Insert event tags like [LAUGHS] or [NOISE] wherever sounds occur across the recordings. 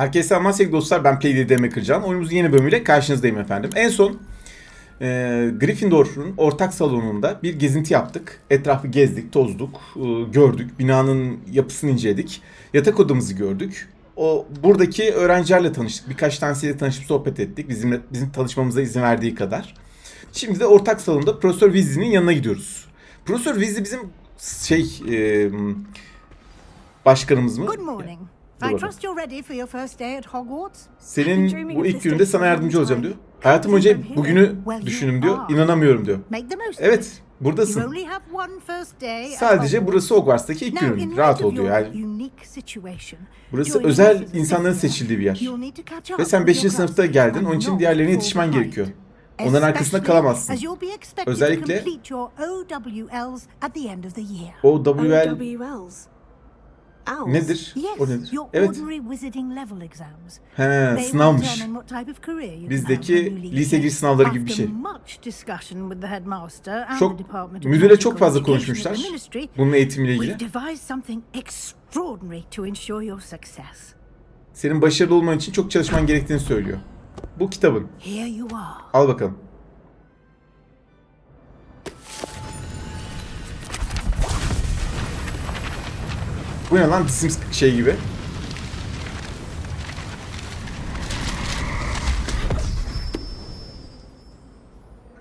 Herkese selamlar sevgili dostlar. Ben Play Demek Kırcan. Oyunumuzun yeni bölümüyle karşınızdayım efendim. En son e, Gryffindor'un ortak salonunda bir gezinti yaptık. Etrafı gezdik, tozduk, e, gördük. Binanın yapısını inceledik. Yatak odamızı gördük. O buradaki öğrencilerle tanıştık. Birkaç tanesiyle tanışıp sohbet ettik. Bizimle bizim tanışmamıza izin verdiği kadar. Şimdi de ortak salonda Profesör Weasley'nin yanına gidiyoruz. Profesör Weasley bizim şey e, başkanımız mı? Good morning. I trust you're ready for your first day at Hogwarts. Senin bu ilk gününde sana yardımcı olacağım diyor. Hayatım önce bugünü düşündüm diyor. İnanamıyorum diyor. Evet, buradasın. Sadece burası Hogwarts'taki ilk günün. Rahat ol diyor yani. Burası özel insanların seçildiği bir yer. Ve sen with 5. your sınıfta geldin. Onun için diğerlerine yetişmen gerekiyor. Onların arkasında kalamazsın. Özellikle complete nedir? O nedir? Evet. He, sınavmış. Bizdeki lise giriş sınavları gibi bir şey. Çok müdüre çok fazla konuşmuşlar. Bunun eğitimiyle We've ilgili. Senin başarılı olman için çok çalışman gerektiğini söylüyor. Bu kitabın. Al bakalım. Bu ne lan? The Sims şey gibi.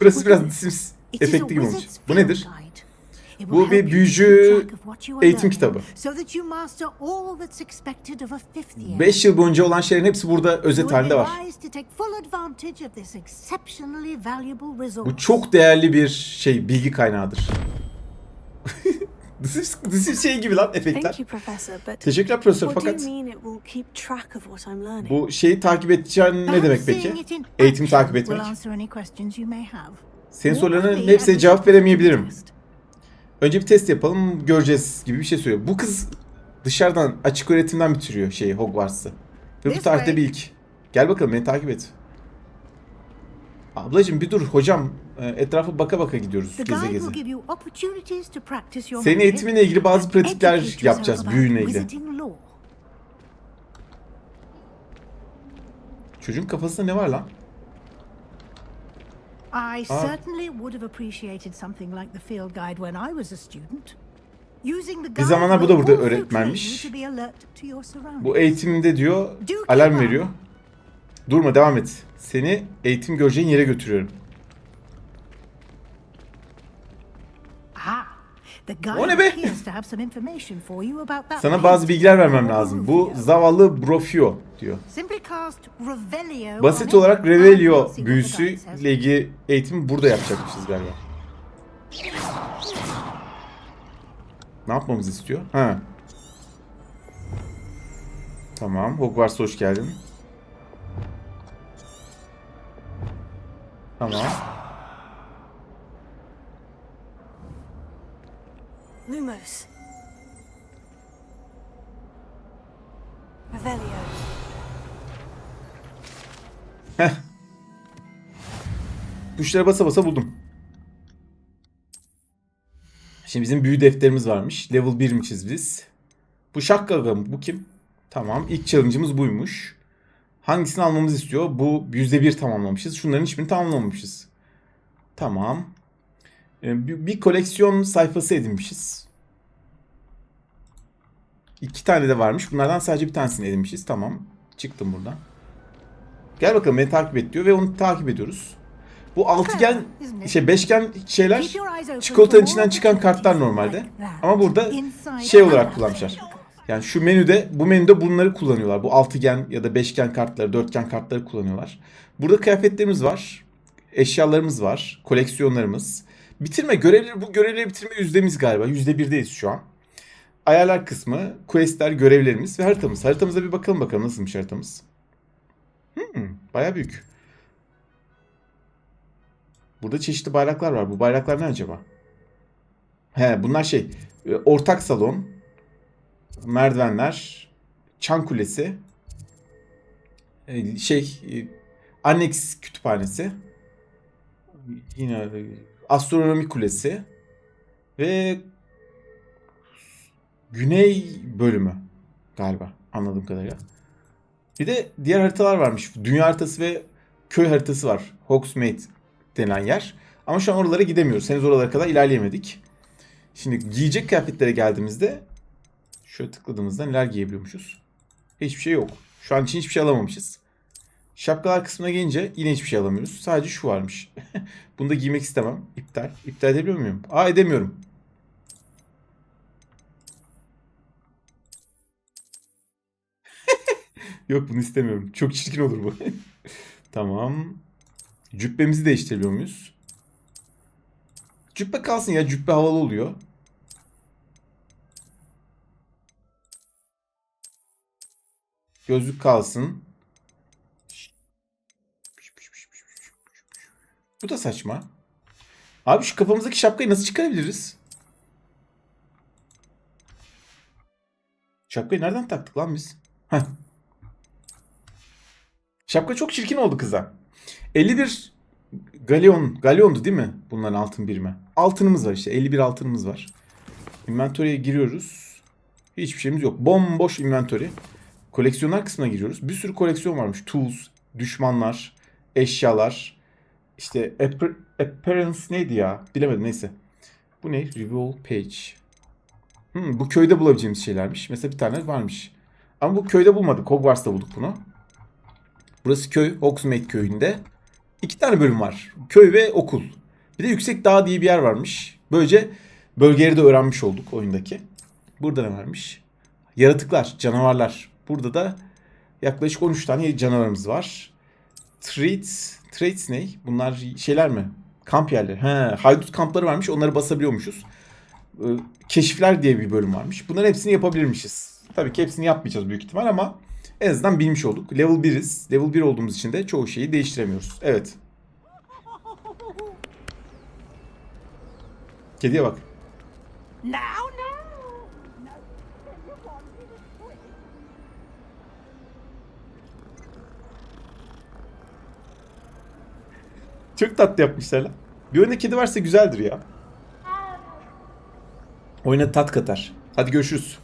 Burası biraz The Sims efekti gibi olmuş. Bu nedir? Bu bir büyücü eğitim kitabı. So that you master all that's expected of a fifth year. 5 yıl boyunca olan şeylerin hepsi burada özet halinde var. Bu çok değerli bir şey, bilgi kaynağıdır. [LAUGHS] The Sims, The Sims şey gibi lan efektler. Thank you, Professor, but Teşekkürler profesör fakat mean it will keep track of what I'm learning? bu şeyi takip edeceğin ne demek peki? action takip etmek. Senin sorularının hepsine cevap veremeyebilirim. Önce bir test yapalım, göreceğiz gibi bir şey söylüyor. Bu kız dışarıdan açık öğretimden bitiriyor şeyi Hogwarts'ı. Ve bu This tarihte bir ilk. Gel bakalım beni takip et. Ablacım bir dur hocam. Ee, Etrafa baka baka gidiyoruz geze geze. Senin eğitiminle ilgili bazı pratikler yapacağız about büyünle ilgili. Çocuğun kafasında ne var lan? I certainly would have appreciated something like the field guide when I was a student. Guide zamanlar bu da burada öğretmenmiş. Bu eğitiminde diyor alarm veriyor. Durma devam et. Seni eğitim göreceğin yere götürüyorum. O ne be? Sana bazı bilgiler vermem lazım. Bu zavallı Brofio diyor. Basit olarak Revelio büyüsü ile ilgili eğitimi burada yapacakmışız galiba. Ne yapmamızı istiyor? Ha. Tamam. Hogwarts'a hoş geldin. Tamam. Lumos. Revelio. Tuşlara basa basa buldum. Şimdi bizim büyü defterimiz varmış. Level 1'mişiz biz. Bu Şakkaga mı? Bu kim? Tamam. İlk challenge'ımız buymuş. Hangisini almamızı istiyor? Bu %1 tamamlamışız. Şunların hiçbirini tamamlamamışız. Tamam. Ee, Bir, koleksiyon sayfası edinmişiz. İki tane de varmış. Bunlardan sadece bir tanesini edinmişiz. Tamam. Çıktım buradan. Gel bakalım beni takip et diyor ve onu takip ediyoruz. Bu altıgen, şey beşgen şeyler çikolatanın içinden çıkan kartlar normalde. Ama burada şey olarak kullanmışlar. Yani şu menüde, bu menüde bunları kullanıyorlar. Bu altıgen ya da beşgen kartları, dörtgen kartları kullanıyorlar. Burada kıyafetlerimiz var. Eşyalarımız var. Koleksiyonlarımız. Bitirme görevleri, bu görevleri bitirme yüzdemiz galiba. Yüzde birdeyiz şu an. Ayarlar kısmı, questler, görevlerimiz ve haritamız. Haritamıza bir bakalım bakalım nasılmış haritamız. Hmm, bayağı büyük. Burada çeşitli bayraklar var. Bu bayraklar ne acaba? He bunlar şey e, ortak salon, merdivenler, çan kulesi, e, şey e, annex kütüphanesi, yine astronomi kulesi ve güney bölümü galiba anladığım kadarıyla. Bir de diğer haritalar varmış. Dünya haritası ve köy haritası var. Hogsmeade denilen yer. Ama şu an oralara gidemiyoruz. Henüz oralara kadar ilerleyemedik. Şimdi giyecek kıyafetlere geldiğimizde şöyle tıkladığımızda neler giyebiliyormuşuz? Hiçbir şey yok. Şu an için hiçbir şey alamamışız. Şapkalar kısmına gelince yine hiçbir şey alamıyoruz. Sadece şu varmış. [LAUGHS] Bunu da giymek istemem. İptal. İptal edebiliyor muyum? Aa edemiyorum. [LAUGHS] Yok bunu istemiyorum. Çok çirkin olur bu. [LAUGHS] tamam. Cübbemizi değiştirebiliyor muyuz? Cübbe kalsın ya. Cübbe havalı oluyor. Gözlük kalsın. Bu da saçma. Abi şu kafamızdaki şapkayı nasıl çıkarabiliriz? Şapkayı nereden taktık lan biz? Heh. Şapka çok çirkin oldu kıza. 51 galyon, galyondu değil mi? Bunların altın birimi. Altınımız var işte. 51 altınımız var. Inventory'e giriyoruz. Hiçbir şeyimiz yok. Bomboş inventory. Koleksiyonlar kısmına giriyoruz. Bir sürü koleksiyon varmış. Tools, düşmanlar, eşyalar. İşte appearance neydi ya? Bilemedim neyse. Bu ne? Reveal page. Hmm, bu köyde bulabileceğimiz şeylermiş. Mesela bir tane varmış. Ama bu köyde bulmadık. Hogwarts'ta bulduk bunu. Burası köy. Hogsmeade köyünde. İki tane bölüm var. Köy ve okul. Bir de Yüksek Dağ diye bir yer varmış. Böylece bölgeleri de öğrenmiş olduk oyundaki. Burada ne varmış? Yaratıklar, canavarlar. Burada da yaklaşık 13 tane canavarımız var. Treats, traits ne? Bunlar şeyler mi? Kamp yerleri. He, haydut kampları varmış. Onları basabiliyormuşuz. Ee, Keşifler diye bir bölüm varmış. Bunların hepsini yapabilirmişiz. Tabii ki hepsini yapmayacağız büyük ihtimal ama en azından bilmiş olduk. Level 1'iz. Level 1 olduğumuz için de çoğu şeyi değiştiremiyoruz. Evet. Kediye bak. Now, now! Çok tatlı yapmışlar lan. Bir oyunda kedi varsa güzeldir ya. Oyuna tat katar. Hadi görüşürüz.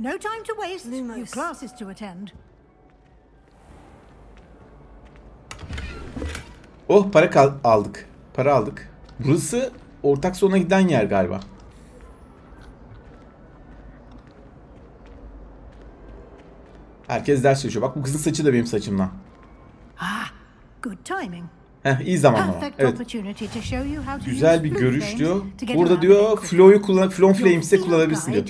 No time to waste. Lumos. Classes to attend. Oh para kal- aldık. Para aldık. Burası ortak sona giden yer galiba. Herkes ders çalışıyor. Bak bu kızın saçı da benim saçımdan. Good timing. Heh iyi zamanlama. Evet. Güzel bir görüş diyor. Burada diyor. Flow'yu kullan Your Flames'e kullanabilirsin diyor.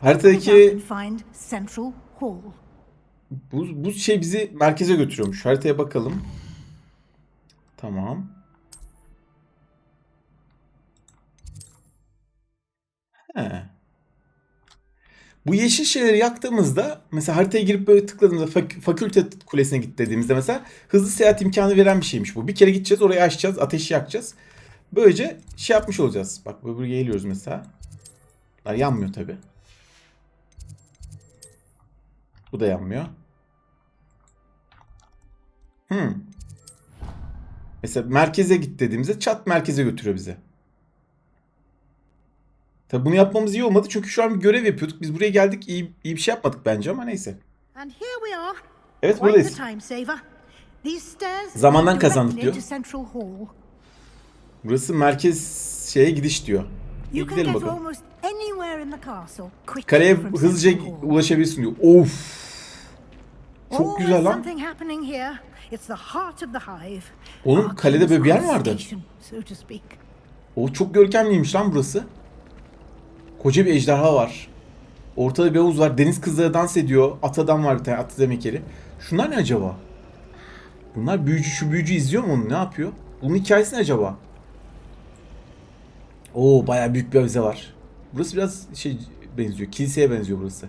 Haritadaki-. Bu, bu şey bizi merkeze götürüyormuş. Haritaya bakalım. Tamam. Bu yeşil şeyleri yaktığımızda mesela haritaya girip böyle tıkladığımızda fak- fakülte kulesine git dediğimizde mesela hızlı seyahat imkanı veren bir şeymiş bu. Bir kere gideceğiz orayı açacağız ateşi yakacağız. Böylece şey yapmış olacağız. Bak böyle geliyoruz mesela. Bunlar yanmıyor tabi. Bu da yanmıyor. Hmm. Mesela merkeze git dediğimizde çat merkeze götürüyor bizi. Tabi bunu yapmamız iyi olmadı çünkü şu an bir görev yapıyorduk. Biz buraya geldik iyi, iyi bir şey yapmadık bence ama neyse. Evet buradayız. Zamandan kazandık diyor. Burası merkez şeye gidiş diyor. Can gidelim bakalım. Kaleye hızlıca ulaşabilirsin diyor. Of. Çok güzel lan. Oğlum, kalede böyle bir yer mi vardı? O çok görkemliymiş lan burası. Koca bir ejderha var. Ortada bir havuz var. Deniz kızları dans ediyor. At adam var bir tane. At demekeri. Şunlar ne acaba? Bunlar büyücü. Şu büyücü izliyor mu onu? Ne yapıyor? Bunun hikayesi ne acaba? Oo bayağı büyük bir avize var. Burası biraz şey benziyor. Kiliseye benziyor burası.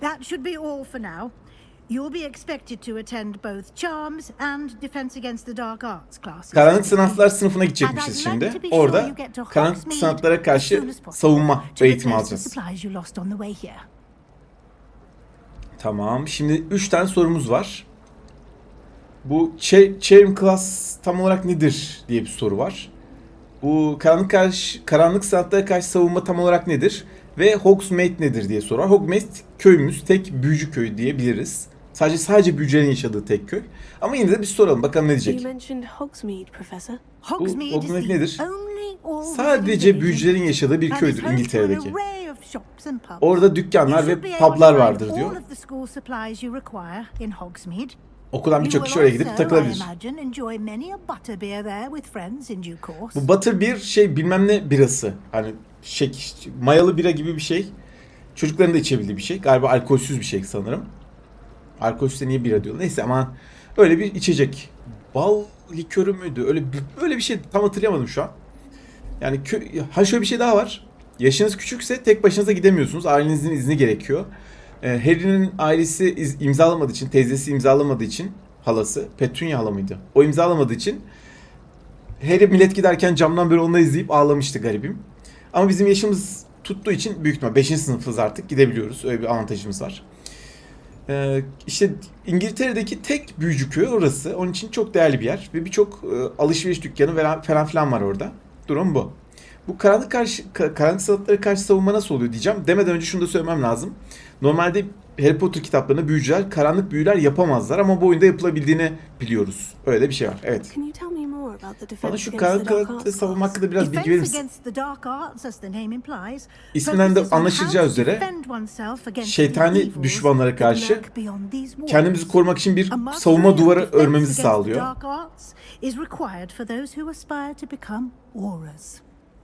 That should be all for now. You'll be expected to attend both Charms and Defense Against the Dark Arts classes. Karanlık sanatlar sınıfına gidecekmişiz I'd şimdi. Orada karanlık sanatlara karşı savunma replace the alacağız. Tamam. Şimdi 3 tane sorumuz var. Bu Ch- Chain Class tam olarak nedir diye bir soru var. Bu karanlık karşı, karanlık sanatlara karşı savunma tam olarak nedir? Ve Hogsmeade nedir diye sorar. Hogsmeade köyümüz tek büyücü köy diyebiliriz. Sadece sadece büyücülerin yaşadığı tek köy. Ama yine de bir soralım bakalım ne diyecek. mentioned Hogsmeade, nedir? Sadece büyücülerin yaşadığı bir köydür İngiltere'deki. Orada dükkanlar ve publar vardır diyor. You birçok kişi oraya gidip takılabilir. Bu Butter bir şey bilmem ne birası. Hani şey mayalı bira gibi bir şey. Çocukların da içebildiği bir şey. Galiba alkolsüz bir şey sanırım. Alkolsüzse niye bira diyor? Neyse ama öyle bir içecek. Bal likörü müydü? Öyle bir, öyle bir şey tam hatırlayamadım şu an. Yani kö- ha şöyle bir şey daha var. Yaşınız küçükse tek başınıza gidemiyorsunuz. Ailenizin izni gerekiyor. Ee, Harry'nin ailesi iz- imzalamadığı için, teyzesi imzalamadığı için halası, Petunia hala mıydı? O imzalamadığı için Harry millet giderken camdan böyle onu izleyip ağlamıştı garibim. Ama bizim yaşımız tuttuğu için büyük ihtimal 5. sınıfız artık gidebiliyoruz. Öyle bir avantajımız var. Ee, işte İngiltere'deki tek büyücü köy orası. Onun için çok değerli bir yer. Ve birçok e, alışveriş dükkanı falan filan var orada. Durum bu. Bu karanlık karşı ka- karanlık sanatlara karşı savunma nasıl oluyor diyeceğim. Demeden önce şunu da söylemem lazım. Normalde Harry Potter kitaplarında büyücüler karanlık büyüler yapamazlar ama bu oyunda yapılabildiğini biliyoruz. Öyle bir şey var. Evet. Can you tell me more about the Bana defense şu against the karanlık dark sanatları arts savunma hakkında biraz bilgi verir misin? İsminden de anlaşılacağı üzere şeytani düşmanlara karşı kendimizi korumak için bir savunma duvarı örmemizi sağlıyor.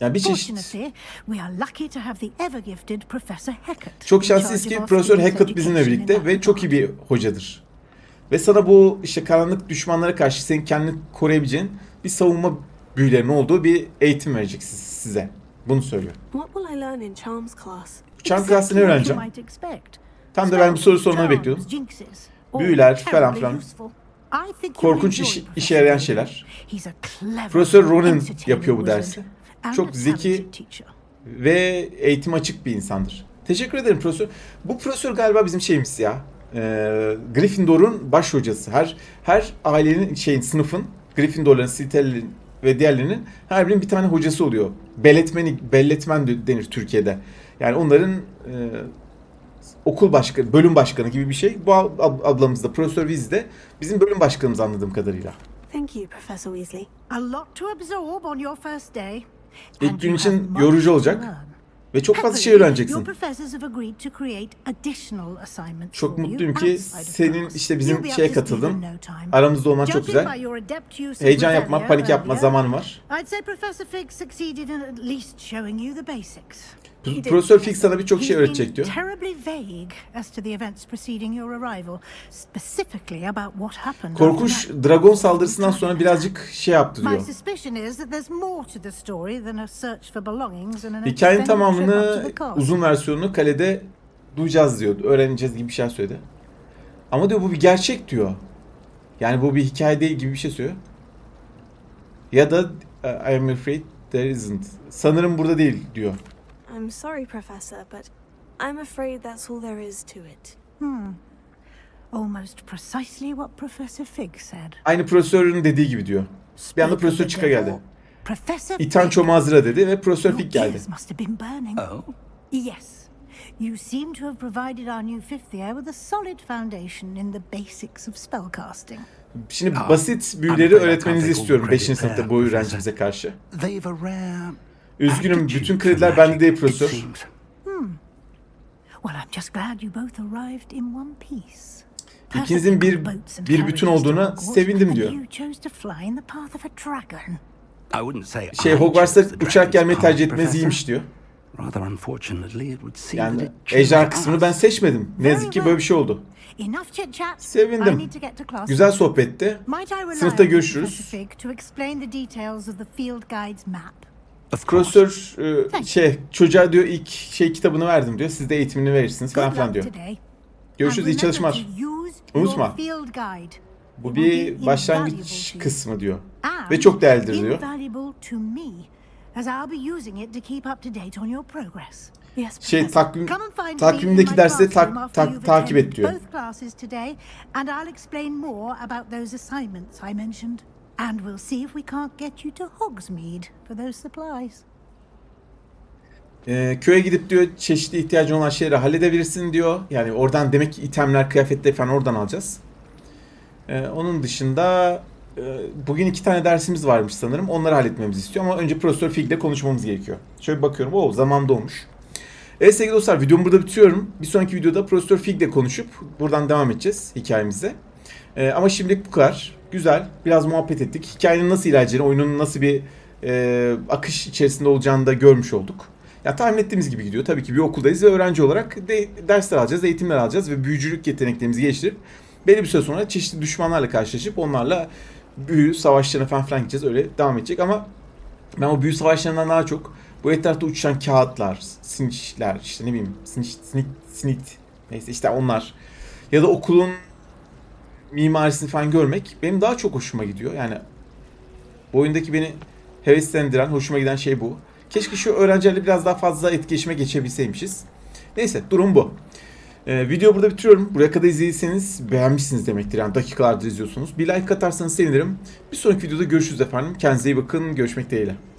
Yani bir çeşit çok şanslıyız ki Profesör Hackett bizimle birlikte ve çok iyi bir hocadır. Ve sana bu işte karanlık düşmanlara karşı senin kendini koruyabileceğin bir savunma büyülerinin olduğu bir eğitim verecek siz- size. Bunu söylüyor. What will I learn in Charms class? Bu Çan Exactly klasını what you öğreneceğim. might expect. Tam da ben bu soru sormayı Spells, bekliyordum. Büyüler falan filan. Korkunç iş, işe yarayan şeyler. Profesör Ronan yapıyor bu dersi. Çok zeki ve eğitim açık bir insandır. Teşekkür ederim profesör. Bu profesör galiba bizim şeyimiz ya. Ee, Gryffindor'un baş hocası. Her her ailenin şeyin sınıfın Gryffindor'ların, Slytherin'in ve diğerlerinin her birinin bir tane hocası oluyor. Belletmeni, belletmen de- denir Türkiye'de. Yani onların e, okul başkanı, bölüm başkanı gibi bir şey. Bu ab- ab- ablamız da Profesör Weasley de bizim bölüm başkanımız anladığım kadarıyla. Thank you, Professor Weasley. A lot to absorb on your first day. İlk and gün için yorucu olacak. Ve çok fazla şey öğreneceksin. Çok mutluyum ki senin işte bizim şeye katıldın. Aramızda olman çok güzel. Heyecan yapma, panik yapma zamanı var. Profesör Fix sana birçok şey öğretecek diyor. Korkunç dragon saldırısından sonra birazcık şey yaptı diyor. Hikayenin tamamını uzun versiyonunu kalede duyacağız diyor. Öğreneceğiz gibi bir şey söyledi. Ama diyor bu bir gerçek diyor. Yani bu bir hikaye değil gibi bir şey söylüyor. Ya da uh, I am afraid there isn't. Sanırım burada değil diyor. I'm sorry, Professor, but I'm afraid that's all there is to it. Almost precisely what Professor Fig said. Aynı profesörün dediği gibi diyor. Bir anda profesör devil. geldi. Professor İtan Fig, çomazıra dedi ve profesör Fig geldi. must have been burning. Oh? Yes. You seem to have provided our new fifth year with a solid foundation in the basics of spellcasting. Şimdi Aa, basit büyüleri öğretmenizi istiyorum the 5. credit sınıfta bu öğrencimize karşı. They've a rare Üzgünüm bütün krediler bende değil profesör. seems. Well, I'm just glad you both arrived in one piece. İkinizin bir- bir bütün olduğuna sevindim diyor. Şey Hogwarts'ta uçarak gelmeyi tercih etmeniz iyiymiş diyor. Yani that it chose ejder kısmını ben seçmedim. Ne yazık ki böyle bir şey oldu. Sevindim. Güzel sohbetti. Sınıfta görüşürüz. Profesör e, şey çocuğa diyor ilk şey kitabını verdim diyor. Siz de eğitimini verirsiniz falan filan diyor. Görüşürüz iyi çalışmalar. Unutma. Bu bir başlangıç kısmı diyor. Ve çok değerlidir diyor. Şey takvim takvimdeki my dersleri tak- tak- takip et diyor. And we'll see if we can't get you to Hogsmeade for those supplies. Ee, köye gidip diyor çeşitli ihtiyacın olan şeyleri halledebilirsin diyor. Yani oradan demek ki itemler, kıyafetleri falan oradan alacağız. Ee, onun dışında e, bugün iki tane dersimiz varmış sanırım. Onları halletmemizi istiyor ama önce Profesör Fig'le konuşmamız gerekiyor. Şöyle bakıyorum. Oo zaman dolmuş. Evet sevgili dostlar videomu burada bitiriyorum. Bir sonraki videoda Profesör Fig'le konuşup buradan devam edeceğiz hikayemize. Ee, ama şimdilik bu kadar. Güzel. Biraz muhabbet ettik. Hikayenin nasıl ilerleyeceğini, oyunun nasıl bir e, akış içerisinde olacağını da görmüş olduk. Ya tahmin ettiğimiz gibi gidiyor. Tabii ki bir okuldayız ve öğrenci olarak de, dersler alacağız, eğitimler alacağız ve büyücülük yeteneklerimizi geliştirip belli bir süre sonra çeşitli düşmanlarla karşılaşıp onlarla büyü savaşlarına falan filan gideceğiz. Öyle devam edecek ama ben o büyü savaşlarından daha çok bu etrafta uçuşan kağıtlar, sinçler, işte ne bileyim, sinç, sinit, sinit, neyse işte onlar ya da okulun mimarisini falan görmek benim daha çok hoşuma gidiyor. Yani bu oyundaki beni heveslendiren, hoşuma giden şey bu. Keşke şu öğrencilerle biraz daha fazla etkileşime geçebilseymişiz. Neyse durum bu. Ee, video burada bitiriyorum. Buraya kadar izlediyseniz beğenmişsiniz demektir. Yani dakikalardır izliyorsunuz. Bir like atarsanız sevinirim. Bir sonraki videoda görüşürüz efendim. Kendinize iyi bakın. Görüşmek dileğiyle.